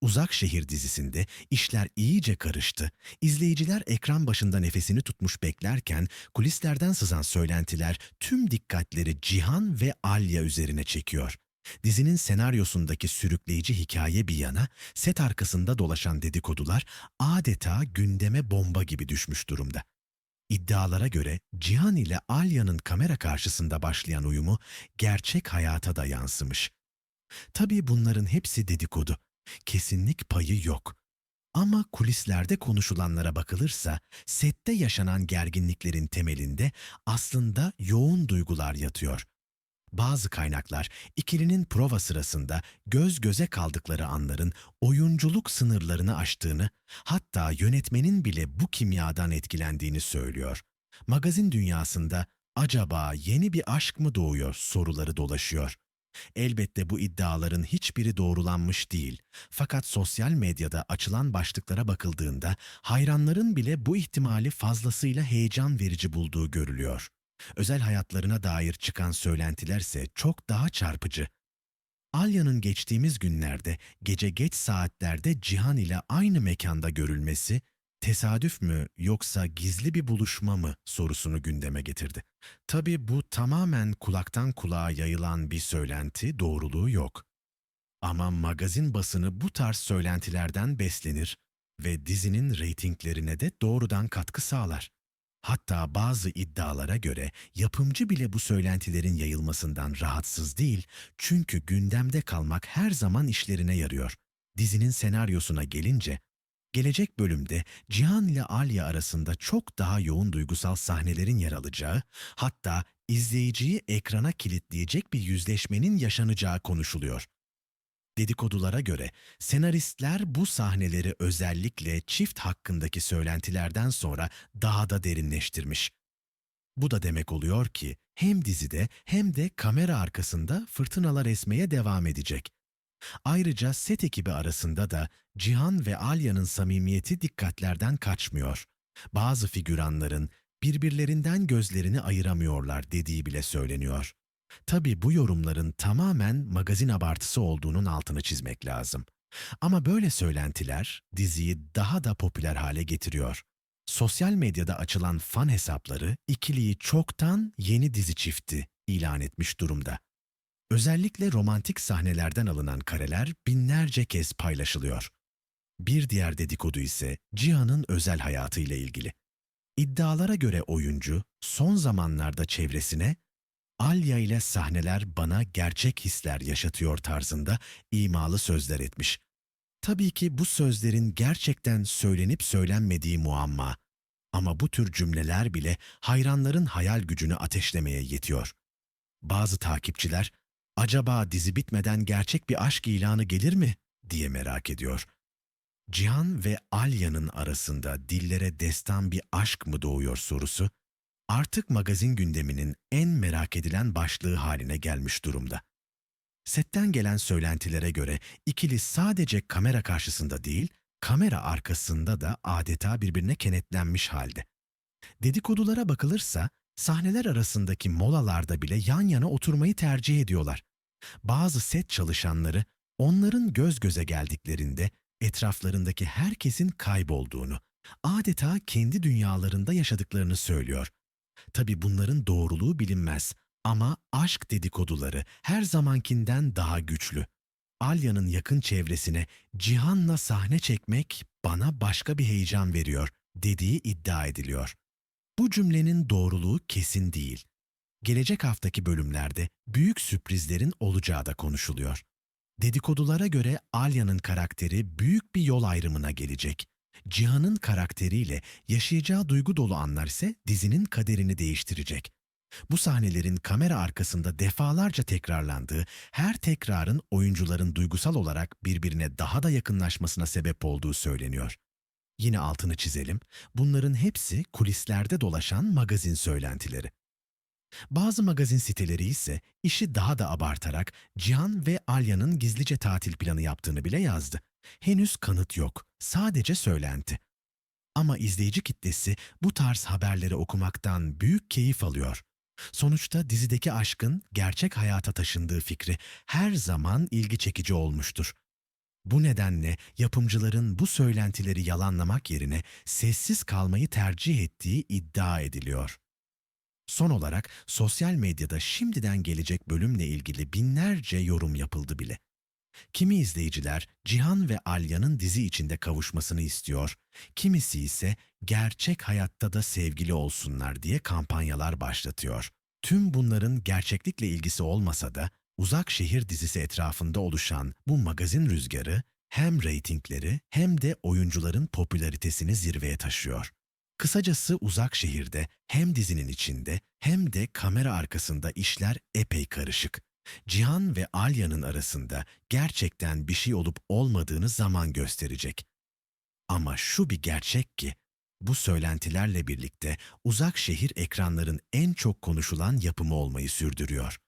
Uzak Şehir dizisinde işler iyice karıştı. İzleyiciler ekran başında nefesini tutmuş beklerken kulislerden sızan söylentiler tüm dikkatleri Cihan ve Alya üzerine çekiyor. Dizinin senaryosundaki sürükleyici hikaye bir yana, set arkasında dolaşan dedikodular adeta gündeme bomba gibi düşmüş durumda. İddialara göre Cihan ile Alya'nın kamera karşısında başlayan uyumu gerçek hayata da yansımış. Tabii bunların hepsi dedikodu. Kesinlik payı yok. Ama kulislerde konuşulanlara bakılırsa sette yaşanan gerginliklerin temelinde aslında yoğun duygular yatıyor. Bazı kaynaklar ikilinin prova sırasında göz göze kaldıkları anların oyunculuk sınırlarını aştığını, hatta yönetmenin bile bu kimyadan etkilendiğini söylüyor. Magazin dünyasında acaba yeni bir aşk mı doğuyor soruları dolaşıyor. Elbette bu iddiaların hiçbiri doğrulanmış değil. Fakat sosyal medyada açılan başlıklara bakıldığında hayranların bile bu ihtimali fazlasıyla heyecan verici bulduğu görülüyor. Özel hayatlarına dair çıkan söylentilerse çok daha çarpıcı. Alya'nın geçtiğimiz günlerde gece geç saatlerde Cihan ile aynı mekanda görülmesi tesadüf mü yoksa gizli bir buluşma mı sorusunu gündeme getirdi. Tabii bu tamamen kulaktan kulağa yayılan bir söylenti, doğruluğu yok. Ama magazin basını bu tarz söylentilerden beslenir ve dizinin reytinglerine de doğrudan katkı sağlar. Hatta bazı iddialara göre yapımcı bile bu söylentilerin yayılmasından rahatsız değil çünkü gündemde kalmak her zaman işlerine yarıyor. Dizinin senaryosuna gelince Gelecek bölümde Cihan ile Alya arasında çok daha yoğun duygusal sahnelerin yer alacağı, hatta izleyiciyi ekrana kilitleyecek bir yüzleşmenin yaşanacağı konuşuluyor. Dedikodulara göre senaristler bu sahneleri özellikle çift hakkındaki söylentilerden sonra daha da derinleştirmiş. Bu da demek oluyor ki hem dizide hem de kamera arkasında fırtınalar esmeye devam edecek. Ayrıca set ekibi arasında da Cihan ve Alya'nın samimiyeti dikkatlerden kaçmıyor. Bazı figüranların birbirlerinden gözlerini ayıramıyorlar dediği bile söyleniyor. Tabii bu yorumların tamamen magazin abartısı olduğunun altını çizmek lazım. Ama böyle söylentiler diziyi daha da popüler hale getiriyor. Sosyal medyada açılan fan hesapları ikiliyi çoktan yeni dizi çifti ilan etmiş durumda. Özellikle romantik sahnelerden alınan kareler binlerce kez paylaşılıyor. Bir diğer dedikodu ise Cihan'ın özel hayatı ile ilgili. İddialara göre oyuncu son zamanlarda çevresine Alya ile sahneler bana gerçek hisler yaşatıyor tarzında imalı sözler etmiş. Tabii ki bu sözlerin gerçekten söylenip söylenmediği muamma. Ama bu tür cümleler bile hayranların hayal gücünü ateşlemeye yetiyor. Bazı takipçiler acaba dizi bitmeden gerçek bir aşk ilanı gelir mi diye merak ediyor. Cihan ve Alya'nın arasında dillere destan bir aşk mı doğuyor sorusu artık magazin gündeminin en merak edilen başlığı haline gelmiş durumda. Setten gelen söylentilere göre ikili sadece kamera karşısında değil, kamera arkasında da adeta birbirine kenetlenmiş halde. Dedikodulara bakılırsa sahneler arasındaki molalarda bile yan yana oturmayı tercih ediyorlar. Bazı set çalışanları onların göz göze geldiklerinde etraflarındaki herkesin kaybolduğunu, adeta kendi dünyalarında yaşadıklarını söylüyor. Tabi bunların doğruluğu bilinmez ama aşk dedikoduları her zamankinden daha güçlü. Alya'nın yakın çevresine Cihan'la sahne çekmek bana başka bir heyecan veriyor dediği iddia ediliyor. Bu cümlenin doğruluğu kesin değil. Gelecek haftaki bölümlerde büyük sürprizlerin olacağı da konuşuluyor. Dedikodulara göre Alya'nın karakteri büyük bir yol ayrımına gelecek. Cihan'ın karakteriyle yaşayacağı duygu dolu anlar ise dizinin kaderini değiştirecek. Bu sahnelerin kamera arkasında defalarca tekrarlandığı, her tekrarın oyuncuların duygusal olarak birbirine daha da yakınlaşmasına sebep olduğu söyleniyor. Yine altını çizelim, bunların hepsi kulislerde dolaşan magazin söylentileri. Bazı magazin siteleri ise işi daha da abartarak Cihan ve Alya'nın gizlice tatil planı yaptığını bile yazdı. Henüz kanıt yok, sadece söylenti. Ama izleyici kitlesi bu tarz haberleri okumaktan büyük keyif alıyor. Sonuçta dizideki aşkın gerçek hayata taşındığı fikri her zaman ilgi çekici olmuştur. Bu nedenle yapımcıların bu söylentileri yalanlamak yerine sessiz kalmayı tercih ettiği iddia ediliyor. Son olarak sosyal medyada şimdiden gelecek bölümle ilgili binlerce yorum yapıldı bile. Kimi izleyiciler Cihan ve Alya'nın dizi içinde kavuşmasını istiyor, kimisi ise gerçek hayatta da sevgili olsunlar diye kampanyalar başlatıyor. Tüm bunların gerçeklikle ilgisi olmasa da Uzak Şehir dizisi etrafında oluşan bu magazin rüzgarı hem reytingleri hem de oyuncuların popülaritesini zirveye taşıyor. Kısacası Uzak Şehir'de hem dizinin içinde hem de kamera arkasında işler epey karışık. Cihan ve Alya'nın arasında gerçekten bir şey olup olmadığını zaman gösterecek. Ama şu bir gerçek ki bu söylentilerle birlikte Uzak Şehir ekranların en çok konuşulan yapımı olmayı sürdürüyor.